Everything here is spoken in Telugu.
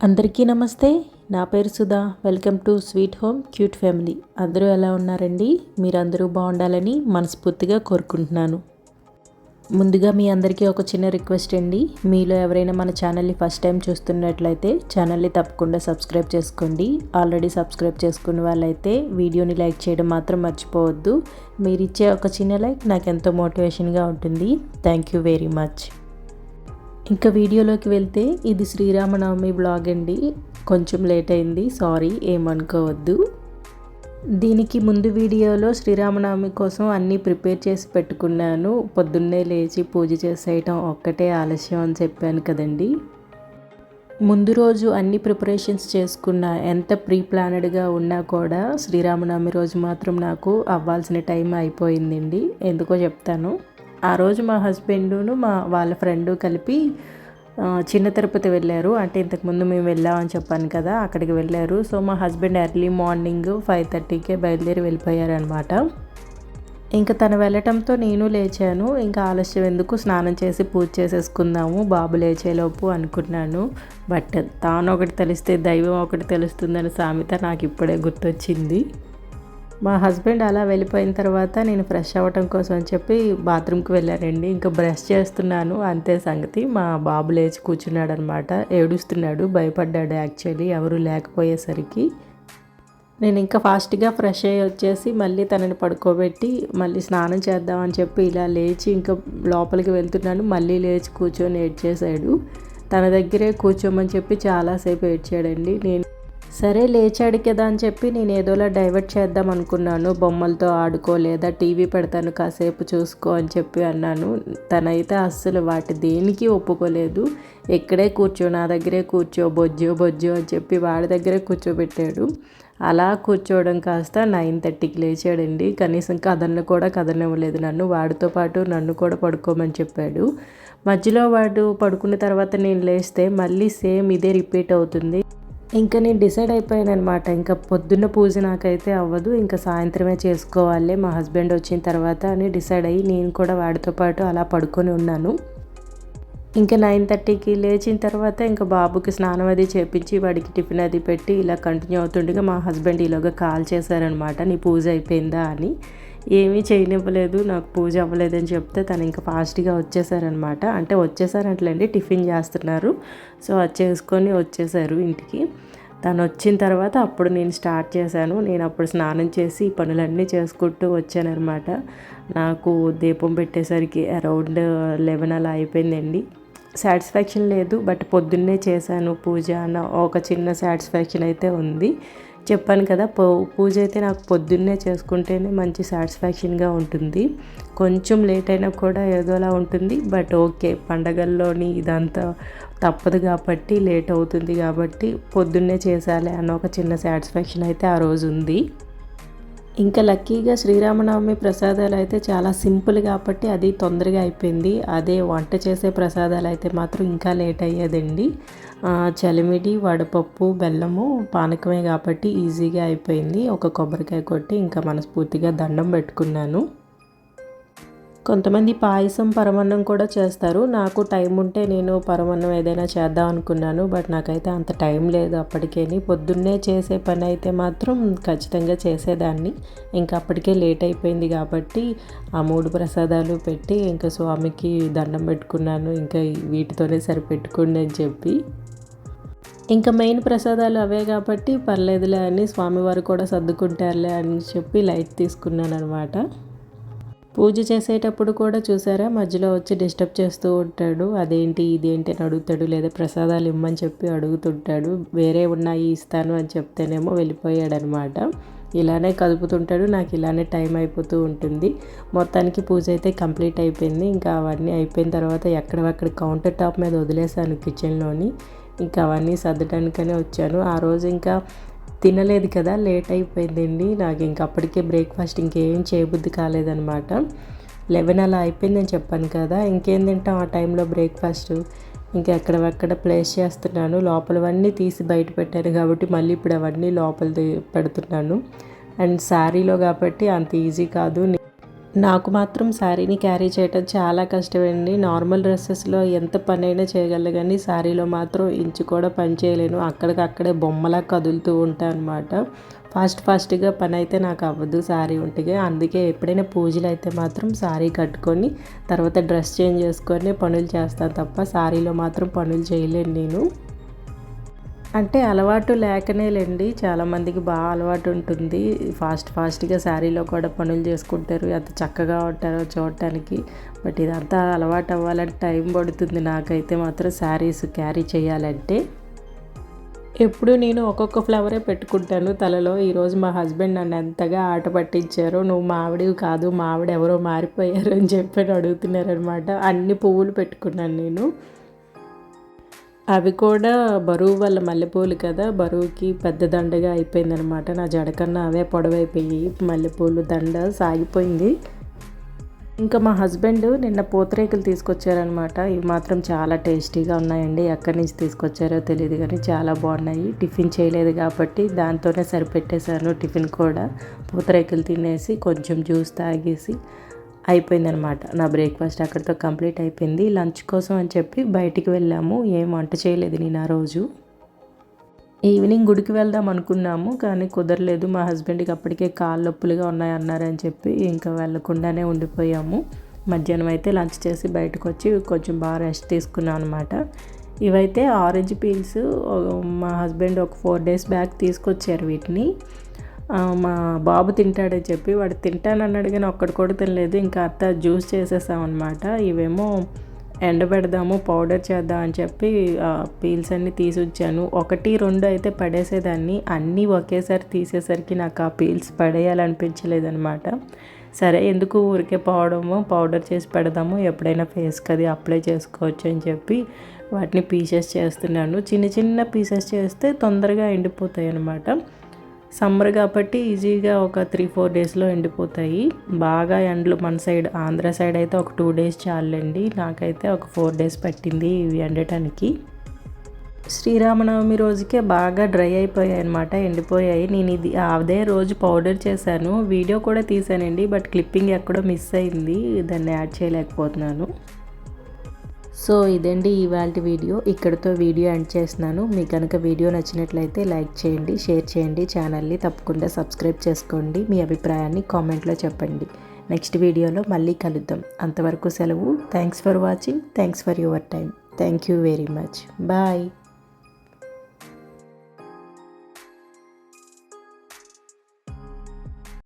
అందరికీ నమస్తే. నా పేరు Sudha. Welcome to sweet home cute family. అందరూ ఎలా ఉన్నారండి? మీరందరూ బాగుండాలని మనస్ఫూర్తిగా కోరుకుంటున్నాను. ముందుగా మీ అందరికీ ఒక చిన్న రిక్వెస్ట్ అండి. మీలో ఎవరైనా మన ఛానల్ని ఫస్ట్ టైం చూస్తున్నట్లయితే ఛానల్ని తప్పకుండా సబ్స్క్రైబ్ చేసుకోండి. ఆల్రెడీ సబ్స్క్రైబ్ చేసుకున్న వాళ్ళైతే వీడియోని లైక్ చేయడం మాత్రం మర్చిపోవద్దు. మీరిచ్చే ఒక చిన్న లైక్ నాకు ఎంతో మోటివేషన్గా ఉంటుంది. Thank you very much. ఇంకా వీడియోలోకి వెళ్తే ఇది శ్రీరామనవమి బ్లాగ్ అండి. కొంచెం లేట్ అయింది. సారీ ఏమనుకోవద్దు. దీనికి ముందు వీడియోలో శ్రీరామనవమి కోసం అన్నీ ప్రిపేర్ చేసి పెట్టుకున్నాను. పొద్దున్నే లేచి పూజ చేసేయటం ఒక్కటే ఆలస్యం అని చెప్పాను కదండి. ముందు రోజు అన్ని ప్రిపరేషన్స్ చేసుకున్న ఎంత ప్రీ ప్లానెడ్గా ఉన్నా కూడా శ్రీరామనవమి రోజు మాత్రం నాకు అవ్వాల్సిన టైం అయిపోయిందండి. ఎందుకో చెప్తాను. ఆ రోజు మా హస్బెండును మా వాళ్ళ ఫ్రెండు కలిపి చిన్న తిరుపతి వెళ్ళారు. అంటే ఇంతకుముందు మేము వెళ్ళామని చెప్పాను కదా అక్కడికి వెళ్ళారు. సో మా హస్బెండ్ ఎర్లీ మార్నింగ్ ఫైవ్ థర్టీకే బయలుదేరి వెళ్ళిపోయారనమాట ఇంకా తను వెళ్ళటంతో నేను లేచాను. ఇంకా ఆలస్యం ఎందుకు? స్నానం చేసి పూజ చేసేసుకుందాము బాబు లేచేలోపు అనుకున్నాను. బట్ తాను ఒకటి తెలిస్తే దైవం ఒకటి తెలుస్తుందని సామెత నాకు ఇప్పుడే గుర్తొచ్చింది. మా హస్బెండ్ అలా వెళ్ళిపోయిన తర్వాత నేను ఫ్రెష్ అవ్వటం కోసం అని చెప్పి బాత్రూమ్కి వెళ్ళానండి. ఇంకా బ్రష్ చేస్తున్నాను. అంతే సంగతి. మా బాబు లేచి కూర్చున్నాడు అనమాట ఏడుస్తున్నాడు. భయపడ్డాడు యాక్చువల్లీ. ఎవరు లేకపోయేసరికి. నేను ఇంకా ఫాస్ట్గా ఫ్రెష్ అయ్యి వచ్చేసి మళ్ళీ తనని పడుకోబెట్టి మళ్ళీ స్నానం చేద్దామని చెప్పి ఇలా లేచి ఇంకా లోపలికి వెళ్తున్నాను. మళ్ళీ లేచి కూర్చొని ఏడ్చేశాడు. తన దగ్గరే కూర్చోమని చెప్పి చాలాసేపు ఏడ్చాడండి. నేను సరే లేచాడు కదా అని చెప్పి నేను ఏదోలా డైవర్ట్ చేద్దాం అనుకున్నాను. బొమ్మలతో ఆడుకో లేదా టీవీ పెడతాను కాసేపు చూసుకో అని చెప్పి అన్నాను. తనైతే అస్సలు వాటి దేనికి ఒప్పుకోలేదు. ఇక్కడే కూర్చో నా దగ్గరే కూర్చో బొజ్జో బొజ్జో అని చెప్పి వాడి దగ్గరే కూర్చోబెట్టాడు. అలా కూర్చోవడం కాస్త నైన్ థర్టీకి లేచాడండి. కనీసం కథలను కూడా కథనివ్వలేదు నన్ను. వాడితో పాటు నన్ను కూడా పడుకోమని చెప్పాడు. మధ్యలో వాడు పడుకున్న తర్వాత నేను లేస్తే మళ్ళీ సేమ్ ఇదే రిపీట్ అవుతుంది. ఇంకా నేను డిసైడ్ అయిపోయాను అనమాట ఇంకా పొద్దున్న పూజ నాకైతే అవ్వదు. ఇంకా సాయంత్రమే చేసుకోవాలి. మా హస్బెండ్ వచ్చిన తర్వాత అని డిసైడ్ అయ్యి నేను కూడా వాడితో పాటు అలా పడుకొని ఉన్నాను. ఇంకా నైన్ థర్టీకి లేచిన తర్వాత ఇంకా బాబుకి స్నానం అది చేపించి వాడికి టిఫిన్ అది పెట్టి ఇలా కంటిన్యూ అవుతుండగా మా హస్బెండ్ ఈలోగా కాల్ చేశారనమాట నీ పూజ అయిపోయిందా అని. ఏమీ చేయనివ్వలేదు నాకు పూజ అవ్వలేదని చెప్తే తను ఇంకా ఫాస్ట్గా వచ్చేసారనమాట. అంటే వచ్చేసారంటలేండి టిఫిన్ చేస్తున్నారు. సో అది చేసుకొని వచ్చేసారు ఇంటికి. తను వచ్చిన తర్వాత అప్పుడు నేను స్టార్ట్ చేశాను. నేను అప్పుడు స్నానం చేసి పనులన్నీ చేసుకుంటూ వచ్చానమాట నాకు దీపం పెట్టేసరికి అరౌండ్ లెవెన్ అలా అయిపోయిందండి. సాటిస్ఫాక్షన్ లేదు బట్ పొద్దున్నే చేశాను పూజ అన్న ఒక చిన్న సాటిస్ఫాక్షన్ అయితే ఉంది. చెప్పాను కదా పూజ అయితే నాకు పొద్దున్నే చేసుకుంటేనే మంచి సాటిస్ఫాక్షన్గా ఉంటుంది. కొంచెం లేట్ అయినా కూడా ఏదోలా ఉంటుంది. బట్ ఓకే పండగల్లోని ఇదంతా తప్పదు కాబట్టి లేట్ అవుతుంది కాబట్టి పొద్దున్నే చేసాలి అన్న ఒక చిన్న సాటిస్ఫాక్షన్ అయితే ఆ రోజు ఉంది. ఇంకా లక్కీగా శ్రీరామనవమి ప్రసాదాలు అయితే చాలా సింపుల్ కాబట్టి అది తొందరగా అయిపోయింది. అదే వంట చేసే ప్రసాదాలు అయితే మాత్రం ఇంకా లేట్ అయ్యేదండి. చలిమిడి వడపప్పు బెల్లము పానకమే కాబట్టి ఈజీగా అయిపోయింది. ఒక కొబ్బరికాయ కొట్టి ఇంకా మనస్ఫూర్తిగా దండం పెట్టుకున్నాను. కొంతమంది పాయసం పరమన్నం కూడా చేస్తారు. నాకు టైం ఉంటే నేను పరమన్నం ఏదైనా చేద్దాం అనుకున్నాను. బట్ నాకైతే అంత టైం లేదు అప్పటికేని. పొద్దున్నే చేసే పని అయితే మాత్రం ఖచ్చితంగా చేసేదాన్ని. ఇంకా అప్పటికే లేట్ అయిపోయింది కాబట్టి ఆ మూడు ప్రసాదాలు పెట్టి ఇంకా స్వామికి దండం పెట్టుకున్నాను. ఇంకా వీటితోనే సరిపెట్టుకోండి అని చెప్పి. ఇంకా మెయిన్ ప్రసాదాలు అవే కాబట్టి పర్లేదులే అని స్వామివారు కూడా సర్దుకుంటారులే అని చెప్పి లైట్ తీసుకున్నాను అనమాట పూజ చేసేటప్పుడు కూడా చూసారా? మధ్యలో వచ్చి డిస్టర్బ్ చేస్తూ ఉంటాడు. అదేంటి ఇదేంటి అని అడుగుతాడు. లేదా ప్రసాదాలు ఇమ్మని చెప్పి అడుగుతుంటాడు. వేరే ఉన్నాయి ఇస్తాను అని చెప్తేనేమో వెళ్ళిపోయాడనమాట. ఇలానే కదుపుతుంటాడు. నాకు ఇలానే టైం అయిపోతూ ఉంటుంది. మొత్తానికి పూజ అయితే కంప్లీట్ అయిపోయింది. ఇంకా అవన్నీ అయిపోయిన తర్వాత ఎక్కడవక్కడ కౌంటర్ టాప్ మీద వదిలేసాను కిచెన్లోని. ఇంకా అవన్నీ సర్దడానికనే వచ్చాను. ఆ రోజు ఇంకా తినలేదు కదా లేట్ అయిపోయిందండి. నాకు ఇంక అప్పటికే బ్రేక్ఫాస్ట్ ఇంకేం చేయబుద్ధి కాలేదనమాట లెవెన్ అలా అయిపోయిందని చెప్పాను కదా ఇంకేం తింటాం ఆ టైంలో బ్రేక్ఫాస్ట్ ఇంకా ఎక్కడవక్కడ ప్లేస్ చేస్తున్నాను లోపలవన్నీ తీసి బయట పెట్టాను కాబట్టి మళ్ళీ ఇప్పుడు అవన్నీ లోపల పెడుతున్నాను. అండ్ శారీలో కాబట్టి అంత ఈజీ కాదు నాకు మాత్రం శారీని క్యారీ చేయటం చాలా కష్టమండి. నార్మల్ డ్రెస్సెస్లో ఎంత పని అయినా చేయగలను కానీ శారీలో మాత్రం ఇంచు కూడా పని చేయలేను. అక్కడికక్కడే బొమ్మలా కదులుతూ ఉంటాను అనమాట ఫాస్ట్ ఫాస్ట్గా పని అయితే నాకు అవ్వదు శారీ ఉంటే అందుకే ఎప్పుడైనా పూజలు అయితే మాత్రం శారీ కట్టుకొని తర్వాత డ్రెస్ చేంజ్ చేసుకొని పనులు చేస్తాను తప్ప శారీలో మాత్రం పనులు చేయలేను నేను. అంటే అలవాటు లేకనేలేండి. చాలామందికి బాగా అలవాటు ఉంటుంది. ఫాస్ట్ ఫాస్ట్గా శారీలో కూడా పనులు చేసుకుంటారు. ఎంత చక్కగా ఉంటారో చూడటానికి. బట్ ఇదంతా అలవాటు అవ్వాలంటే టైం పడుతుంది. నాకైతే మాత్రం శారీస్ క్యారీ చేయాలంటే. ఎప్పుడు నేను ఒక్కొక్క ఫ్లవరే పెట్టుకుంటాను. తలలో ఈరోజు మా హస్బెండ్ నన్ను ఎంతగా ఆట పట్టించారో నువ్వు మావిడివి కాదు మావిడ ఎవరో మారిపోయారు అని చెప్పి అడుగుతున్నారనమాట అన్ని పువ్వులు పెట్టుకున్నాను నేను. అవి కూడా బరువు వల్ల మల్లెపూలు కదా బరువుకి పెద్ద దండగా అయిపోయిందనమాట నా జడకన్నా అవే పొడవైపోయి మల్లెపూలు దండ సాగిపోయింది. ఇంకా మా హస్బెండ్ నిన్న పూతరేకులు తీసుకొచ్చారనమాట ఇవి మాత్రం చాలా టేస్టీగా ఉన్నాయండి. ఎక్కడి నుంచి తీసుకొచ్చారో తెలియదు కానీ చాలా బాగున్నాయి. టిఫిన్ చేయలేదు కాబట్టి దాంతోనే సరిపెట్టేశాను టిఫిన్ కూడా. పూతరేకులు తినేసి కొంచెం జ్యూస్ తాగేసి అయిపోయిందనమాట. నా బ్రేక్ఫాస్ట్ అక్కడితో కంప్లీట్ అయిపోయింది. లంచ్ కోసం అని చెప్పి బయటికి వెళ్ళాము. ఏం వంట చేయలేదు నేను ఆ రోజు. ఈవినింగ్ గుడికి వెళ్దాం అనుకున్నాము కానీ కుదరలేదు. మా హస్బెండ్కి అప్పటికే కాళ్ళు నొప్పులుగా ఉన్నాయన్నారని చెప్పి ఇంకా వెళ్ళకుండానే ఉండిపోయాము. మధ్యాహ్నం అయితే లంచ్ చేసి బయటకు వచ్చి కొంచెం బాగా రెస్ట్ తీసుకున్నాం అనమాట ఇవైతే ఆరెంజ్ పీల్స్ మా హస్బెండ్ ఒక ఫోర్ డేస్ బ్యాక్ తీసుకొచ్చారు వీటిని. మా బాబు తింటాడని చెప్పి వాడు తింటానన్నాడు కానీ ఒక్కడు కూడా తినలేదు. ఇంకా అత్త జ్యూస్ చేసేసామన్నమాట. ఇవేమో ఎండబెడదాము పౌడర్ చేద్దాం అని చెప్పి పీల్స్ అన్నీ తీసి వచ్చాను ఒకటి రెండు అయితే పడేసేదాన్ని. అన్నీ ఒకేసారి తీసేసరికి నాకు ఆ పీల్స్ పడేయాలనిపించలేదనమాట సరే ఎందుకు ఊరికే పోవడము పౌడర్ చేసి పెడదాము ఎప్పుడైనా ఫేస్కి అది అప్లై చేసుకోవచ్చు అని చెప్పి వాటిని పీసెస్ చేస్తున్నాను. చిన్న చిన్న పీసెస్ చేస్తే తొందరగా ఎండిపోతాయి అన్నమాట సమ్మర్ కాబట్టి ఈజీగా ఒక త్రీ ఫోర్ డేస్లో ఎండిపోతాయి. బాగా ఎండలు మన సైడ్ ఆంధ్ర సైడ్ అయితే ఒక టూ డేస్ చాలండి. నాకైతే ఒక ఫోర్ డేస్ పట్టింది ఇవి ఎండటానికి. శ్రీరామనవమి రోజుకే బాగా డ్రై అయిపోయాయి అనమాట ఎండిపోయాయి. నేను ఇది అదే రోజు పౌడర్ చేశాను. వీడియో కూడా తీశానండి బట్ క్లిప్పింగ్ ఎక్కడో మిస్ అయింది. దాన్ని యాడ్ చేయలేకపోతున్నాను. సో ఇదండి ఇవాళ వీడియో. ఇక్కడితో వీడియో ఎండ్ చేస్తున్నాను. మీకు కనుక వీడియో నచ్చినట్లయితే లైక్ చేయండి షేర్ చేయండి ఛానల్ని తప్పకుండా సబ్స్క్రైబ్ చేసుకోండి. మీ అభిప్రాయాన్ని కామెంట్లో చెప్పండి. నెక్స్ట్ వీడియోలో మళ్ళీ కలుద్దాం. అంతవరకు సెలవు. Thanks for watching. Thanks for your time. Thank you very much. Bye.